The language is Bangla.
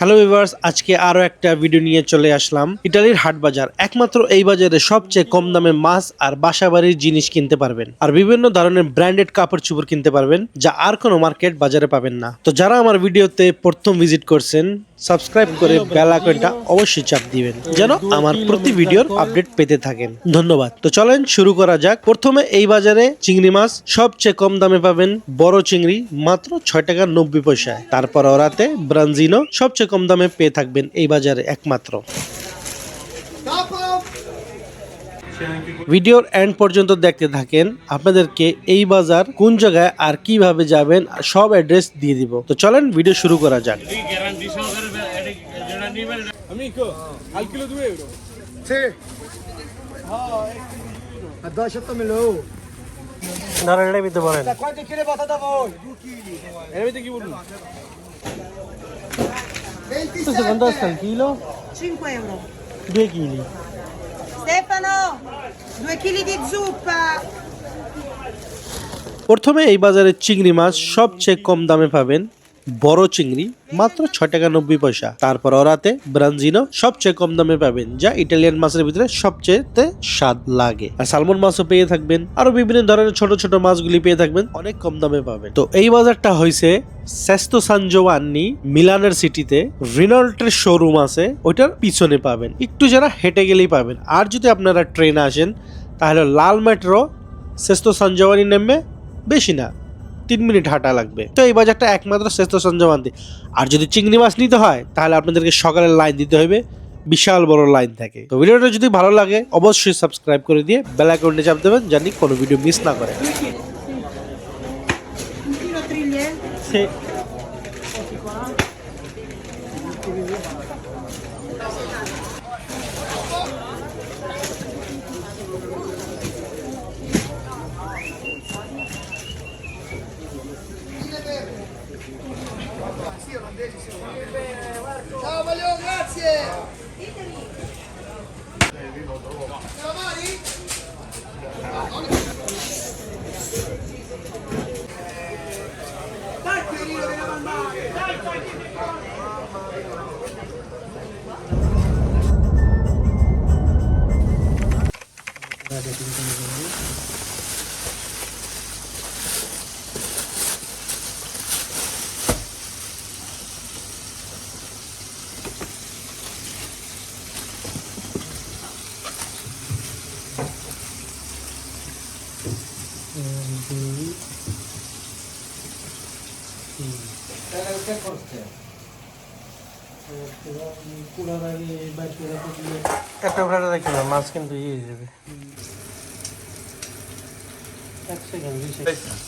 হ্যালো ভিউয়ার্স আজকে আরও একটা ভিডিও নিয়ে চলে আসলাম। ইটালির হাট বাজার, একমাত্র এই বাজারে সবচেয়ে কম দামে মাছ আর বাসাবাড়ির জিনিস কিনতে পারবেন। আর বিভিন্ন ধরনের ব্র্যান্ডেড কাপড় চোপড় কিনতে পারবেন, যা আর কোনো মার্কেট বাজারে পাবেন না। তো যারা আমার ভিডিওতে প্রথম ভিজিট করছেন সাবস্ক্রাইব করে বেল আইকনটা অবশ্যই চাপ দিবেন, যেন আমার প্রতি ভিডিওর আপডেট পেতে থাকেন। ধন্যবাদ। তো চলেন শুরু করা যাক। প্রথমে এই বাজারে চিংড়ি মাছ সবচেয়ে কম দামে পাবেন, বড় চিংড়ি মাত্র ছয় টাকা নব্বই পয়সায়। তারপর ওরাতে ব্রাঞ্জিনো সবচেয়ে কম দামে পেয়ে থাকবেন এই বাজারে একমাত্র। ভিডিওর এন্ড পর্যন্ত দেখতে থাকেন আপনাদেরকে এই বাজার কোন জায়গায় আর কীভাবে যাবেন সব অ্যাড্রেস দিয়ে দিব। তো চলেন ভিডিও শুরু করা যাক। গ্যারান্টি সহকারে এটা যেটা নিবেন Amico, al chilo 2 euro. Sì. A 200 melo. ধরেন এটা দিতে পারেন Da quanti chili vota da voi? 2 kg. E avete chi voluto? 27. Kilo 5 euro. 2 kg. Stefano, 2 kg di zuppa. প্রথমে এই বাজারে চিংড়ি মাছ সবচেয়ে কম দামে পাবেন বড় চিংড়ি, মাত্র ছয় টাকা নব্বই পয়সা। তারপর ওরাতে ব্রাঞ্জিনো সবচেয়ে কম দামে পাবেন, যা ইটালিয়ান মাছের ভিতরে সবচেয়ে স্বাদ লাগে। আর সালমন মাছও পেয়ে থাকবেন আরও বিভিন্ন ধরনের ছোট ছোট মাছগুলি পেয়ে থাকবেন, অনেক কম দামে পাবেন। তো এই বাজারটা হয়েছে সেস্তো সানজোয়ান্নি মিলানের সিটিতে, রিনল্টের শোরুম আছে, ওইটার পিছনে পাবেন। একটু যারা হেঁটে গেলেই পাবেন। আর যদি আপনারা ট্রেনে আসেন, তাহলে লাল মেট্রো সেস্তো সানজোয়ানি নেমে বেশি না তিন মিনিট হাঁটা লাগবে। তো এই বাজারটা একমাত্র শ্রেষ্ঠ সঞ্জমান্তি আর যদি চিংড়ি মাছ নিতে হয়, তাহলে আপনাদেরকে সকালের লাইন দিতে হবে বিশাল বড় লাইন থাকে। তো ভিডিওটা যদি ভালো লাগে, অবশ্যই সাবস্ক্রাইব করে দিয়ে বেল আইকনটা চাপ দেবেন জানি কোনো ভিডিও মিস না করে। Sì, olandesi, sì, olandesi. Ciao Maglione, grazie! Ditemi! Calamari? Dai Pierino, vieni a mandare! Dai, dai, vieni a mandare! একটা ফ্রাইডে রাখি না মাছ কিন্তু ইয়ে যাবে। এক সেকেন্ড দুই সেকেন্ড